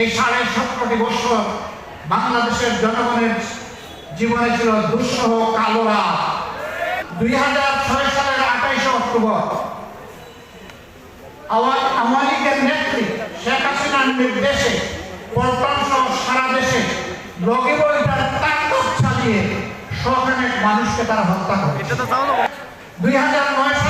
এই সাড়ে সতেরোটি বছর বাংলাদেশের জনগণের জীবনে ছিল দুঃসহ কালো রাত। দুই হাজার ছয় সালের আঠাইশে অক্টোবর আওয়ামী লীগের নেত্রী শেখ হাসিনার নির্দেশে পল্টন সহ সারা দেশে লগি বইটার তাণ্ডব চালিয়ে শখানেক মানুষকে তারা হত্যা করে দুই হাজার নয় সালের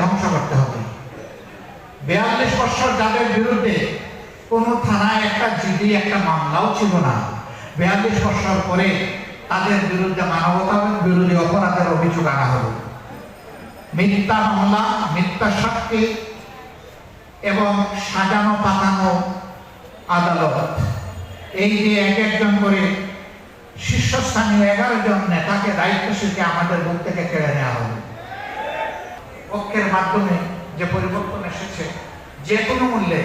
ধ্বংস করতে হবে। বিয়াল্লিশ বছর যাদের বিরুদ্ধে থানায় একটা জিডি, একটা মামলাও ছিল না, বিয়াল্লিশ বছর পরে তাদের বিরুদ্ধে বিরোধী অপরাধের অভিযোগ আনা হলো। মিথ্যা মামলা, মিথ্যা সাক্ষী এবং সাজানো পাতানো আদালত। এই যে এক একজন করে শীর্ষস্থানীয় এগারো জন নেতাকে দায়িত্বশীলকে আমাদের বুক থেকে কেড়ে নেওয়া হবে পক্ষের মাধ্যমে যে পরিবর্তন এসেছে, যে কোনো মূল্যে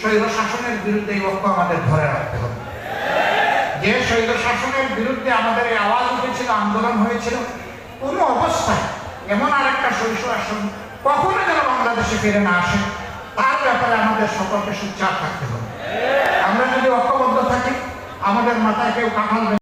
স্বৈর শাসনের বিরুদ্ধে এই ঐক্য আমাদের ধরে রাখতে হবে। যে স্বৈর শাসনের বিরুদ্ধে আমাদের এই আওয়াজ উঠেছিল, আন্দোলন হয়েছিল, কোনো অবস্থায় এমন আর একটা স্বৈর শাসন কখনো যেন বাংলাদেশে ফিরে না আসে, তার ব্যাপারে আমাদের সকলকে সুচার থাকতে হবে। আমরা যদি ঐক্যবদ্ধ থাকি, আমাদের মাথায় কেউ কাঁঠাল